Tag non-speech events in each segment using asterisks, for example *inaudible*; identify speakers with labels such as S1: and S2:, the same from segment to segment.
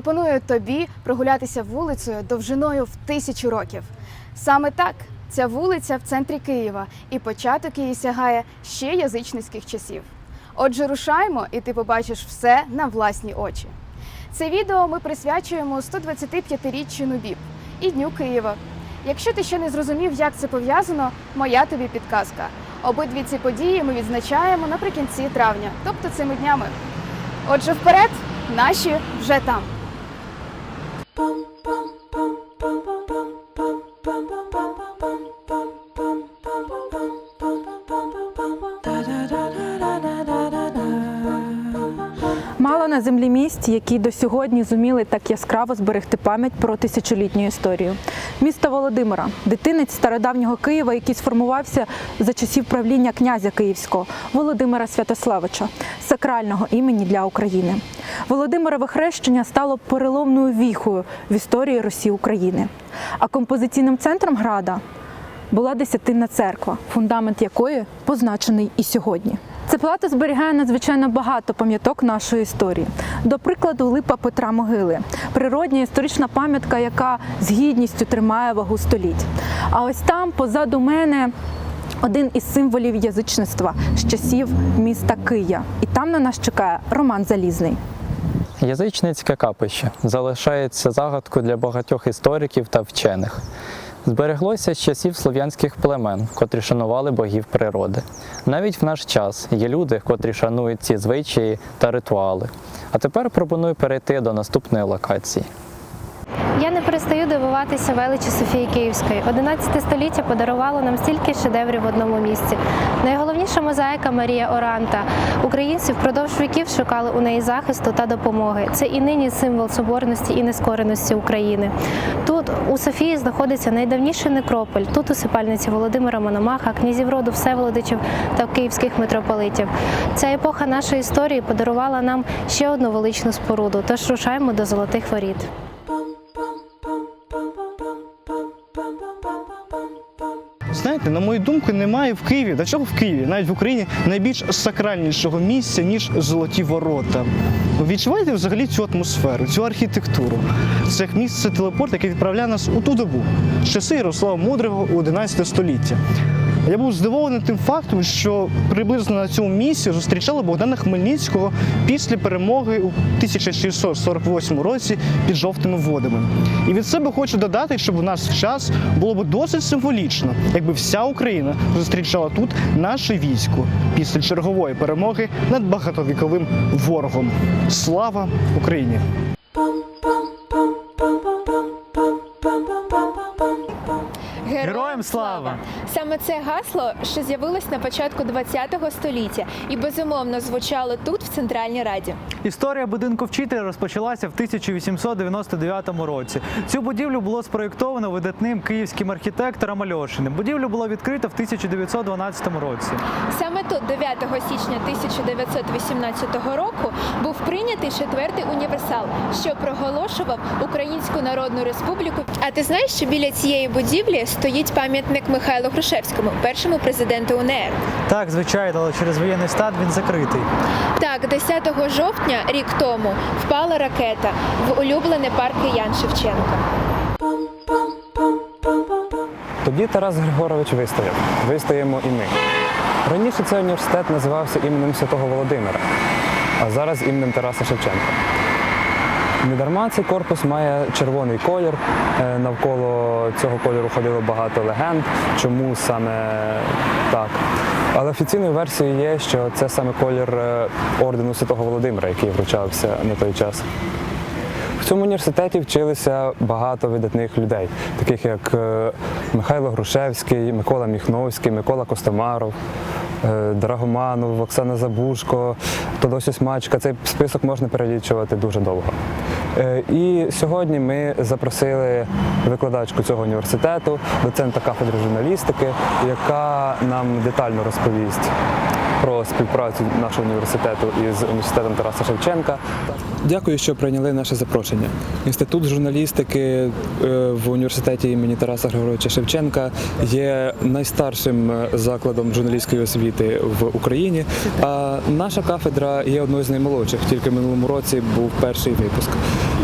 S1: пропоную тобі прогулятися вулицею довжиною в тисячу років. Саме так, ця вулиця в центрі Києва, і початок її сягає ще язичницьких часів. Отже, рушаймо, і ти побачиш все на власні очі. Це відео ми присвячуємо 125-річчю Нубіб і Дню Києва. Якщо ти ще не зрозумів, як це пов'язано, моя тобі підказка. Обидві ці події ми відзначаємо наприкінці травня, тобто цими днями. Отже, вперед, наші вже там. bum.
S2: Мало на землі місць, які до сьогодні зуміли так яскраво зберегти пам'ять про тисячолітню історію. Місто Володимира, дитинець стародавнього Києва, який сформувався за часів правління князя Київського Володимира Святославича, сакрального імені для України. Володимирове хрещення стало переломною віхою в історії Росії України. А композиційним центром града була десятинна церква, фундамент якої позначений і сьогодні. Ця плата зберігає надзвичайно багато пам'яток нашої історії. До прикладу, липа Петра Могили, природня історична пам'ятка, яка з гідністю тримає вагу століть. А ось там, позаду мене, один із символів язичництва з часів міста Кия. І там на нас чекає Роман Залізний.
S3: Язичницьке капище залишається загадкою для багатьох істориків та вчених. Збереглося з часів слов'янських племен, котрі шанували богів природи. Навіть в наш час є люди, котрі шанують ці звичаї та ритуали. А тепер пропоную перейти до наступної локації.
S4: Я не перестаю дивуватися величі Софії Київської. 11 століття подарувало нам стільки шедеврів в одному місці. Найголовніша мозаїка Марія Оранта. Українці впродовж віків шукали у неї захисту та допомоги. Це і нині символ соборності і нескореності України. Тут у Софії знаходиться найдавніший некрополь. Тут усипальниці Володимира Мономаха, князів роду Всеволодичів та київських митрополитів. Ця епоха нашої історії подарувала нам ще одну величну споруду. Тож рушаємо до золотих воріт.
S5: Знаєте, на мою думку, немає в Києві, до чого в Києві, навіть в Україні, найбільш сакральнішого місця, ніж золоті ворота. Відчуваєте взагалі цю атмосферу, цю архітектуру? Це як місце телепорт, яке відправляє нас у ту добу, часи Ярослава Мудрого у 11 століття. Я був здивований тим фактом, що приблизно на цьому місці зустрічали Богдана Хмельницького після перемоги у 1648 році під жовтими водами. І від себе хочу додати, щоб у нас час було б досить символічно, якби вся Україна зустрічала тут наше військо після чергової перемоги над багатовіковим ворогом. Слава Україні!
S6: Героям слава! Саме це гасло, що з'явилось на початку ХХ століття і безумовно звучало тут, в Центральній Раді.
S7: Історія будинку вчителя розпочалася в 1899 році. Цю будівлю було спроєктовано видатним київським архітектором Альошиним. Будівлю було відкрито в 1912 році.
S6: Саме тут, 9 січня 1918 року, був прийнятий четвертий універсал, що проголошував Українську Народну Республіку. А ти знаєш, що біля цієї будівлі стоїть пам'ятник Михайлу Грушевському, першому президенту УНР?
S7: Так, звичайно, але через воєнний стан він закритий.
S6: Так, 10 жовтня, рік тому, впала ракета в улюблений парк Ян Шевченка.
S8: Тоді Тарас Григорович вистояв. Вистоїмо і ми. Раніше цей університет називався іменем Святого Володимира, а зараз іменем Тараса Шевченка. Недарма цей корпус має червоний колір. Е, Навколо цього кольору ходило багато легенд, чому саме так. Але офіційною версією є, що це саме колір е, ордену Святого Володимира, який вручався на той час. В цьому університеті вчилися багато видатних людей, таких як е, Михайло Грушевський, Микола Міхновський, Микола Костомаров, Драгоманов, Оксана Забушко, Тодосюсь Мачка. Цей список можна перелічувати дуже довго. Е, І сьогодні ми запросили викладачку цього університету, доцента кафедри журналістики, яка нам детально розповість
S9: про співпрацю нашого університету із університетом Тараса Шевченка.
S8: Дякую, що прийняли наше запрошення. Інститут журналістики е, в університеті імені Тараса Григоровича Шевченка є найстаршим е, закладом журналістської освіти в Україні. А наша кафедра є одною з наймолодших. Тільки в минулому році був перший випуск.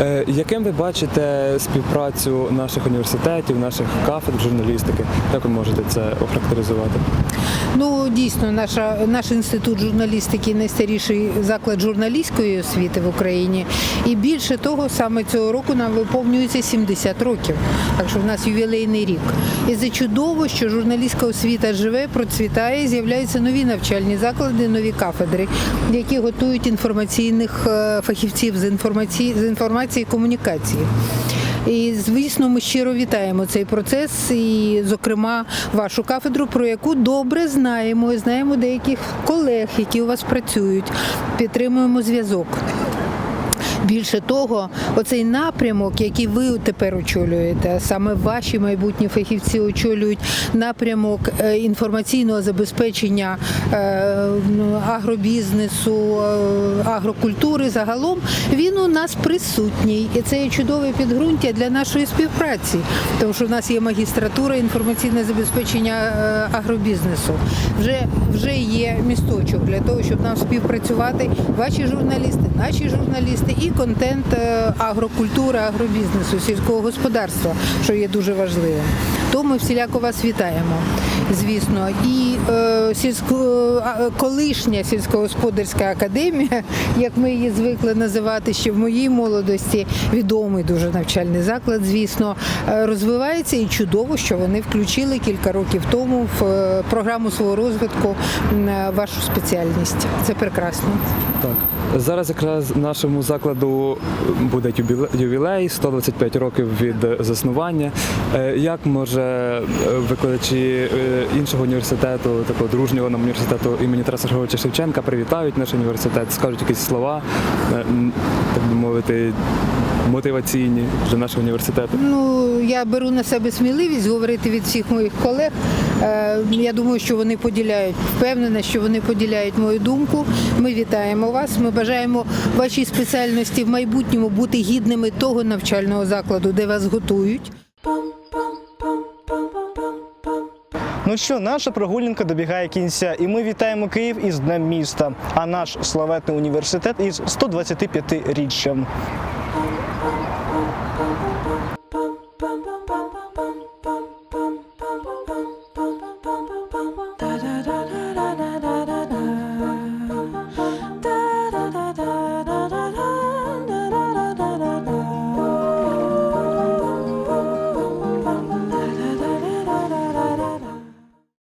S8: Е, Яким ви бачите співпрацю наших університетів, наших кафедр журналістики? Як ви можете це охарактеризувати?
S10: Ну дійсно, наша наша наш інститут журналістики найстаріший заклад журналістської освіти в Україні. І більше того, саме цього року нам виповнюється 70 років. Так що в нас ювілейний рік. І це чудово, що журналістська освіта живе, процвітає, з'являються нові навчальні заклади, нові кафедри, які готують інформаційних е, фахівців з інформації з інформації і комунікації. І звісно, ми щиро вітаємо цей процес, і, зокрема, вашу кафедру, про яку добре знаємо, знаємо деяких колег, які у вас працюють. Підтримуємо зв'язок. Більше того, оцей напрямок, який ви тепер очолюєте, саме ваші майбутні фахівці очолюють напрямок е, інформаційного забезпечення е, ну, агробізнесу, е, агрокультури загалом, він у нас присутній. І це є чудове підґрунтя для нашої співпраці, тому що в нас є магістратура інформаційне забезпечення агробізнесу. Вже, вже є місточок для того, щоб нам співпрацювати ваші журналісти, наші журналісти і контент е, агрокультури, агробізнесу, сільського господарства, що є дуже важливим. То ми всіляко вас вітаємо, звісно. І е, сільсько, колишня сільськогосподарська академія, *laughs* як ми її звикли називати ще в моїй молодості, відомий дуже навчальний заклад, звісно, е, розвивається і чудово, що вони включили кілька років тому в е, програму свого розвитку е, вашу спеціальність. Це прекрасно.
S8: Так. Зараз якраз нашому закладу буде ювілей, 125 років від заснування. Е, Як може е, викладачі е, іншого університету, такого дружнього нам університету імені Тараса Григоровича Шевченка, привітають наш університет, скажуть якісь слова, так би мовити, мотиваційні для нашого університету?
S10: Ну я беру на себе сміливість говорити від всіх моїх колег. Е, Я думаю, що вони поділяють, впевнена, що вони поділяють мою думку. Ми вітаємо вас. Ми бажаємо вашій спеціальності в майбутньому бути гідними того навчального закладу, де вас готують.
S5: Ну що, наша прогулянка добігає кінця, і ми вітаємо Київ із Днем міста, а наш славетний університет із 125-річчям.